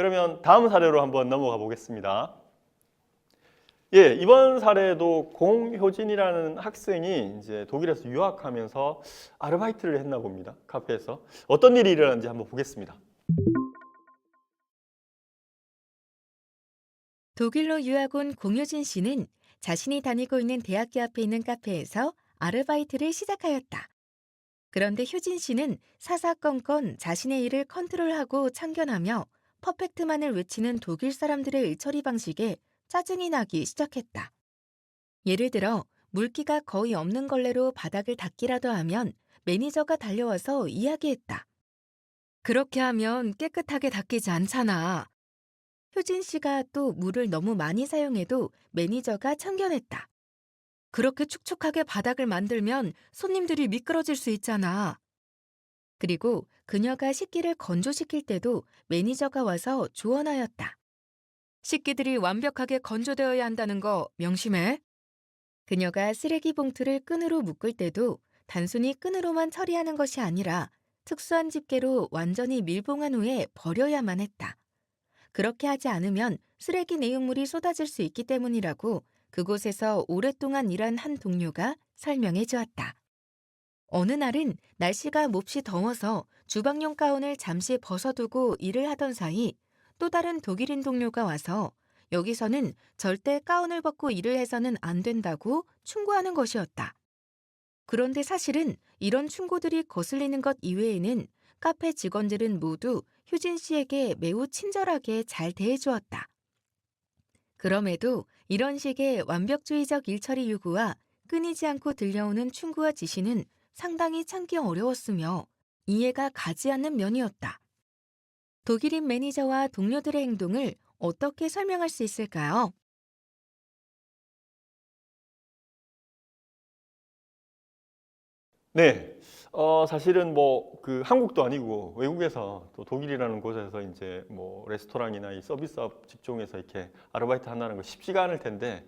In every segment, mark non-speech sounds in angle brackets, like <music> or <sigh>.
그러면 다음 사례로 한번 넘어가 보겠습니다. 예, 이번 사례도 공효진이라는 학생이 이제 독일에서 유학하면서 아르바이트를 했나 봅니다. 카페에서. 어떤 일이 일어났는지 한번 보겠습니다. 독일로 유학 온 공효진 씨는 자신이 다니고 있는 대학교 앞에 있는 카페에서 아르바이트를 시작하였다. 그런데 효진 씨는 사사건건 자신의 일을 컨트롤하고 참견하며 퍼펙트만을 외치는 독일 사람들의 일처리 방식에 짜증이 나기 시작했다. 예를 들어 물기가 거의 없는 걸레로 바닥을 닦기라도 하면 매니저가 달려와서 이야기했다. 그렇게 하면 깨끗하게 닦이지 않잖아. 효진 씨가 또 물을 너무 많이 사용해도 매니저가 참견했다. 그렇게 축축하게 바닥을 만들면 손님들이 미끄러질 수 있잖아. 그리고 그녀가 식기를 건조시킬 때도 매니저가 와서 조언하였다. 식기들이 완벽하게 건조되어야 한다는 거 명심해. 그녀가 쓰레기 봉투를 끈으로 묶을 때도 단순히 끈으로만 처리하는 것이 아니라 특수한 집게로 완전히 밀봉한 후에 버려야만 했다. 그렇게 하지 않으면 쓰레기 내용물이 쏟아질 수 있기 때문이라고 그곳에서 오랫동안 일한 한 동료가 설명해 주었다. 어느 날은 날씨가 몹시 더워서 주방용 가운을 잠시 벗어두고 일을 하던 사이 또 다른 독일인 동료가 와서 여기서는 절대 가운을 벗고 일을 해서는 안 된다고 충고하는 것이었다. 그런데 사실은 이런 충고들이 거슬리는 것 이외에는 카페 직원들은 모두 효진 씨에게 매우 친절하게 잘 대해주었다. 그럼에도 이런 식의 완벽주의적 일처리 요구와 끊이지 않고 들려오는 충고와 지시는 상당히 참기 어려웠으며 이해가 가지 않는 면이었다. 독일인 매니저와 동료들의 행동을 어떻게 설명할 수 있을까요? 네. 어, 사실은 뭐 그 한국도 아니고 외국에서 또 독일이라는 곳에서 이제 뭐 레스토랑이나 이 서비스업 직종에서 이렇게 아르바이트 한다는 거 쉽지가 않을 텐데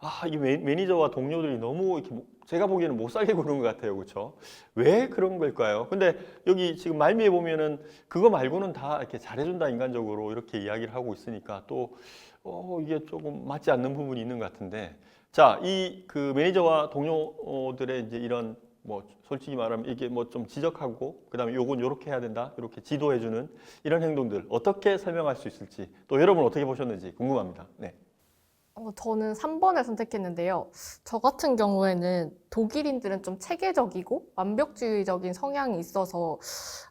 아, 이 매- 매니저와 동료들이 너무 이렇게 뭐- 제가 보기에는 못 살게 구는 것 같아요. 그렇죠? 왜 그런 걸까요? 근데 여기 지금 말미에 보면은 그거 말고는 다 이렇게 잘해준다 인간적으로 이렇게 이야기를 하고 있으니까 또 어, 이게 조금 맞지 않는 부분이 있는 것 같은데 자, 이 그 매니저와 동료들의 이제 이런 뭐 솔직히 말하면 이게 뭐 좀 지적하고 그다음에 요건 요렇게 해야 된다 이렇게 지도해주는 이런 행동들 어떻게 설명할 수 있을지 또 여러분 어떻게 보셨는지 궁금합니다. 네. 어, 저는 3번을 선택했는데요. 저 같은 경우에는 독일인들은 좀 체계적이고 완벽주의적인 성향이 있어서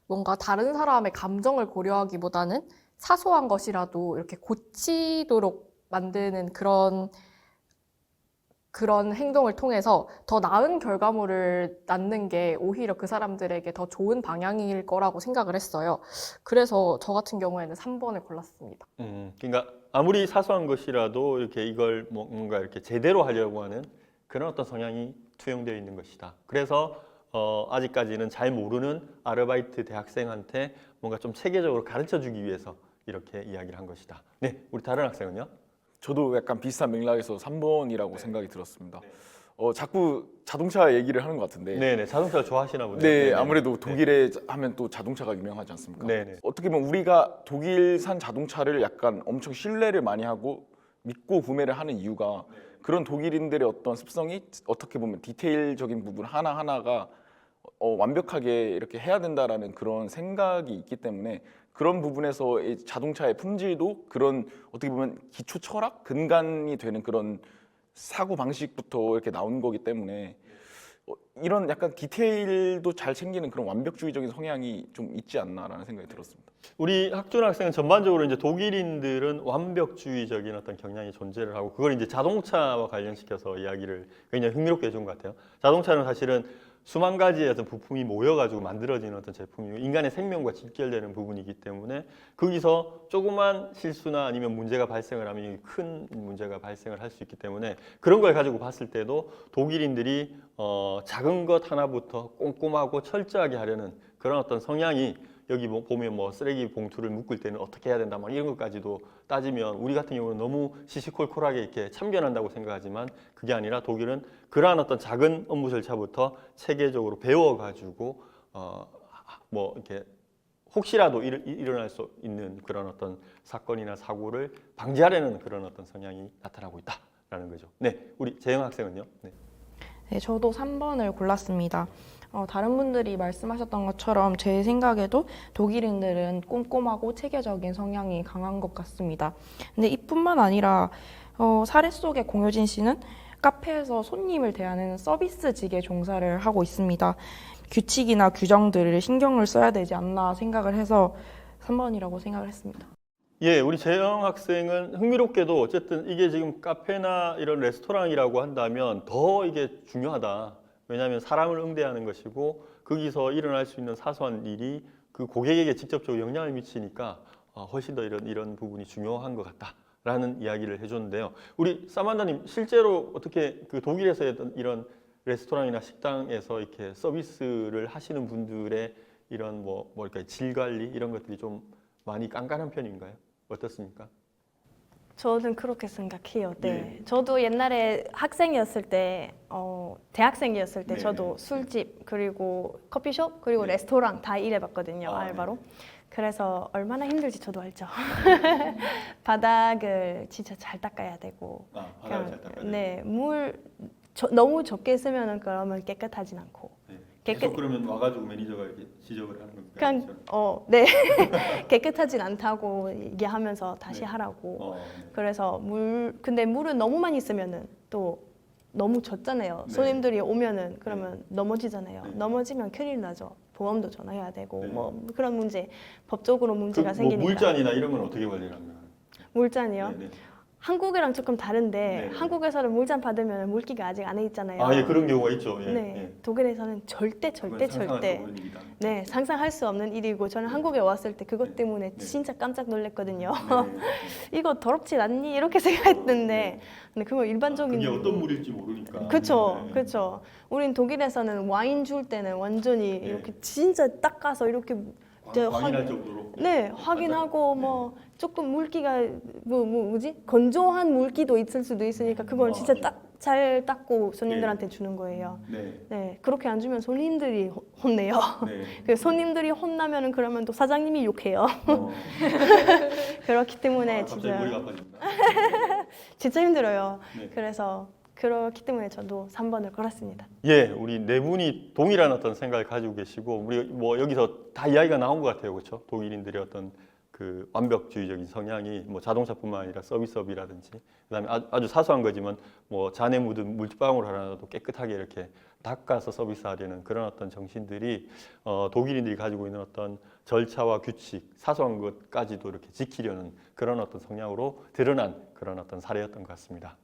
뭔가 다른 사람의 감정을 고려하기보다는 사소한 것이라도 이렇게 고치도록 만드는 그런 그런 행동을 통해서 더 나은 결과물을 낳는 게 오히려 그 사람들에게 더 좋은 방향일 거라고 생각을 했어요. 그래서 저 같은 경우에는 3번을 골랐습니다. 음, 그러니까 아무리 사소한 것이라도 이렇게 이걸 뭐 뭔가 이렇게 제대로 하려고 하는 그런 어떤 성향이 투영되어 있는 것이다. 그래서 어, 아직까지는 잘 모르는 아르바이트 대학생한테 뭔가 좀 체계적으로 가르쳐 주기 위해서 이렇게 이야기를 한 것이다. 네, 우리 다른 학생은요? 저도 약간 비슷한 맥락에서 3번이라고 네. 생각이 들었습니다. 어, 자꾸 자동차 얘기를 하는 것 같은데. 네, 네, 자동차 좋아하시나 보네요. 네, 네, 네. 아무래도 독일에 하면 또 자동차가 유명하지 않습니까? 네, 네. 어떻게 보면 우리가 독일산 자동차를 약간 엄청 신뢰를 많이 하고 믿고 구매를 하는 이유가 그런 독일인들의 어떤 습성이 어떻게 보면 디테일적인 부분 하나 하나가 어, 완벽하게 이렇게 해야 된다라는 그런 생각이 있기 때문에 그런 부분에서 이 자동차의 품질도 그런 어떻게 보면 기초 철학 근간이 되는 그런 사고 방식부터 이렇게 나온 거기 때문에 어, 이런 약간 디테일도 잘 챙기는 그런 완벽주의적인 성향이 좀 있지 않나라는 생각이 들었습니다. 우리 학준 학생은 전반적으로 이제 독일인들은 완벽주의적인 어떤 경향이 존재를 하고 그걸 이제 자동차와 관련시켜서 이야기를 굉장히 흥미롭게 해준 것 같아요. 자동차는 사실은 수만 가지의 어떤 부품이 모여가지고 만들어지는 어떤 제품이고 인간의 생명과 직결되는 부분이기 때문에 거기서 조그만 실수나 아니면 문제가 발생을 하면 큰 문제가 발생을 할 수 있기 때문에 그런 걸 가지고 봤을 때도 독일인들이 어, 작은 것 하나부터 꼼꼼하고 철저하게 하려는 그런 어떤 성향이 여기 뭐 보면 뭐 쓰레기 봉투를 묶을 때는 어떻게 해야 된다 막 이런 것까지도 따지면 우리 같은 경우는 너무 시시콜콜하게 이렇게 참견한다고 생각하지만 그게 아니라 독일은 그러한 어떤 작은 업무 절차부터 체계적으로 배워가지고 어 뭐 이렇게 혹시라도 일, 일어날 수 있는 그런 어떤 사건이나 사고를 방지하려는 그런 어떤 성향이 나타나고 있다라는 거죠. 네, 우리 재영 학생은요. 네. 네, 저도 3번을 골랐습니다. 어, 다른 분들이 말씀하셨던 것처럼 제 생각에도 독일인들은 꼼꼼하고 체계적인 성향이 강한 것 같습니다. 근데 이뿐만 아니라 어, 사례 속의 공효진 씨는 카페에서 손님을 대하는 서비스직의 종사를 하고 있습니다. 규칙이나 규정들을 신경을 써야 되지 않나 생각을 해서 3번이라고 생각을 했습니다. 예, 우리 재영 학생은 흥미롭게도 어쨌든 이게 지금 카페나 이런 레스토랑이라고 한다면 더 이게 중요하다. 왜냐하면 사람을 응대하는 것이고 거기서 일어날 수 있는 사소한 일이 그 고객에게 직접적으로 영향을 미치니까 어, 훨씬 더 이런 이런 부분이 중요한 것 같다라는 이야기를 해줬는데요. 우리 사만다님 실제로 어떻게 그 독일에서 이런 레스토랑이나 식당에서 이렇게 서비스를 하시는 분들의 이런 뭐 뭐랄까 질 관리 이런 것들이 좀 많이 깐깐한 편인가요? 어떻습니까? 저는 그렇게 생각해요. 네. 네. 저도 옛날에 학생이었을 때, 어, 대학생이었을 때 네, 저도 네. 술집 그리고 커피숍 그리고 네. 레스토랑 다 일해봤거든요. 아, 알바로. 그래서 얼마나 힘들지 저도 알죠. <laughs> 바닥을 진짜 잘 닦아야 되고. 아, 그냥, 네, 물 저- 너무 적게 쓰면은 그러면 깨끗하진 않고. 네. 깨끗- 계속 그러면 와가지고 매니저가 이렇게 지적을 하는 건가요? 그냥 어, 네. <laughs> 깨끗하진 않다고 얘기하면서 다시 네. 하라고. 어, 네. 그래서 물 근데 물을 너무 많이 쓰면은 또 너무 젖잖아요. 네. 손님들이 오면은 그러면 넘어지잖아요. 네. 넘어지면 큰일 나죠. 보험도 전화해야 되고 네. 뭐 그런 문제 법적으로 그, 문제가 뭐 생기니까 물잔이나 이런 건 어떻게 관리를 합니까? 물잔이요. 네, 네. 한국이랑 조금 다른데 네, 네. 한국에서는 물잔 받으면 물기가 아직 안해 있잖아요. 아, 예, 그런 경우가 있죠. 예, 네. 예. 독일에서는 절대 절대 그건 상상할 수 절대 없는 일이다. 네 상상할 수 없는 일이고 저는 한국에 왔을 때 그것 네. 때문에 네. 진짜 깜짝 놀랐거든요. 네, 네. <laughs> 이거 더럽지 않니 이렇게 생각했는데 네. 근데 그거 일반적인 그게 어떤 물일지 모르니까. 그쵸, 네. 그쵸. 우린 독일에서는 와인 줄 때는 완전히 네. 이렇게 진짜 닦아서 이렇게 이제 광- 광인할 확- 정도로. 네 확인하고 네. 뭐 조금 물기가 뭐, 뭐 뭐지 건조한 물기도 있을 수도 있으니까 그걸 아, 진짜 네. 딱 잘 닦고 손님들한테 주는 거예요. 네. 네 그렇게 안 주면 손님들이 호- 혼내요. 네. <laughs> 그 손님들이 혼나면은 그러면 또 사장님이 욕해요. 어. <laughs> 그렇기 때문에 아, 갑자기 진짜 머리가 아파집니다. <laughs> 진짜 힘들어요. 네. 그래서 그렇기 때문에 저도 3번을 걸었습니다. 예, 우리 네 분이 동일한 어떤 생각을 가지고 계시고 우리 뭐 여기서 다 이야기가 나온 것 같아요, 그렇죠? 독일인들의 어떤 그 완벽주의적인 성향이 뭐 자동차뿐만 아니라 서비스업이라든지 그다음에 아주, 아주 사소한 거지만 뭐 잔에 묻은 물방울 하나도 깨끗하게 이렇게 닦아서 서비스하려는 그런 어떤 정신들이 어, 독일인들이 가지고 있는 어떤 절차와 규칙, 사소한 것까지도 이렇게 지키려는 그런 어떤 성향으로 드러난 그런 어떤 사례였던 것 같습니다.